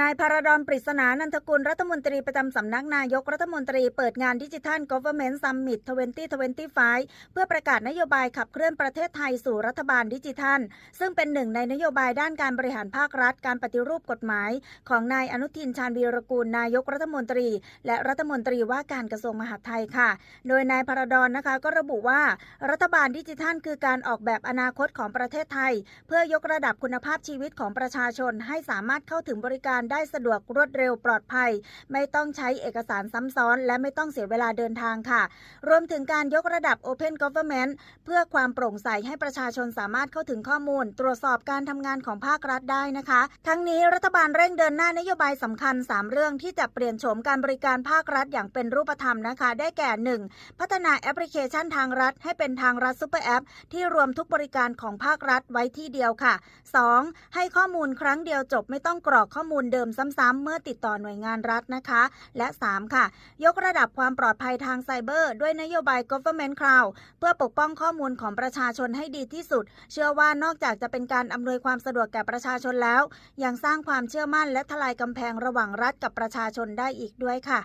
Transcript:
นายพารดอนปริศนานันทกุลรัฐมนตรีประจำสำนักนายกรัฐมนตรีเปิดงานดิจิทัล Government Summit 2025 เพื่อประกาศนโยบายขับเคลื่อนประเทศไทยสู่รัฐบาลดิจิทัล ซึ่งเป็นหนึ่งในนโยบายด้านการบริหารภาครัฐ การปฏิรูปกฎหมาย ของนายอนุทินชาญวีรกูลนายกรัฐมนตรี และรัฐมนตรีว่าการกระทรวงมหาดไทยค่ะ โดยนายพารดอนนะคะก็ระบุว่า รัฐบาลดิจิทัล คือการออกแบบอนาคตของประเทศไทย เพื่อยกระดับคุณภาพชีวิตของประชาชนให้สามารถเข้าถึงบริการได้สะดวกรวดเร็วปลอดภัย ไม่ต้องใช้เอกสารซ้ำซ้อน และไม่ต้องเสียเวลาเดินทางค่ะ รวมถึงการยกระดับ Open Government เพื่อความโปร่งใสให้ประชาชนสามารถเข้าถึงข้อมูล ตรวจสอบการทำงานของภาครัฐได้นะคะ ทั้งนี้รัฐบาลเร่งเดินหน้านโยบายสำคัญ 3 เรื่องที่จะเปลี่ยนโฉมการบริการภาครัฐอย่างเป็นรูปธรรมนะคะ ได้แก่ 1. พัฒนาแอปพลิเคชันทางรัฐ ให้เป็นทางรัฐซูเปอร์แอปที่รวมทุกบริการของภาครัฐไว้ที่เดียวค่ะ 2. ให้ข้อมูลครั้งเดียวจบไม่ต้องกรอกข้อมูลเดิมซ้ำๆเมื่อติดต่อหน่วยงานรัฐนะคะ และ 3. ค่ะ ยกระดับความปลอดภัยทางไซเบอร์ ด้วยนโยบาย Government Cloud เพื่อปกป้องข้อมูลของประชาชนให้ดีที่สุด เชื่อว่านอกจากจะเป็นการอำนวยความสะดวกแก่ประชาชนแล้ว ยังสร้างความเชื่อมั่นและทลายกำแพงระหว่างรัฐกับประชาชนได้อีกด้วยค่ะ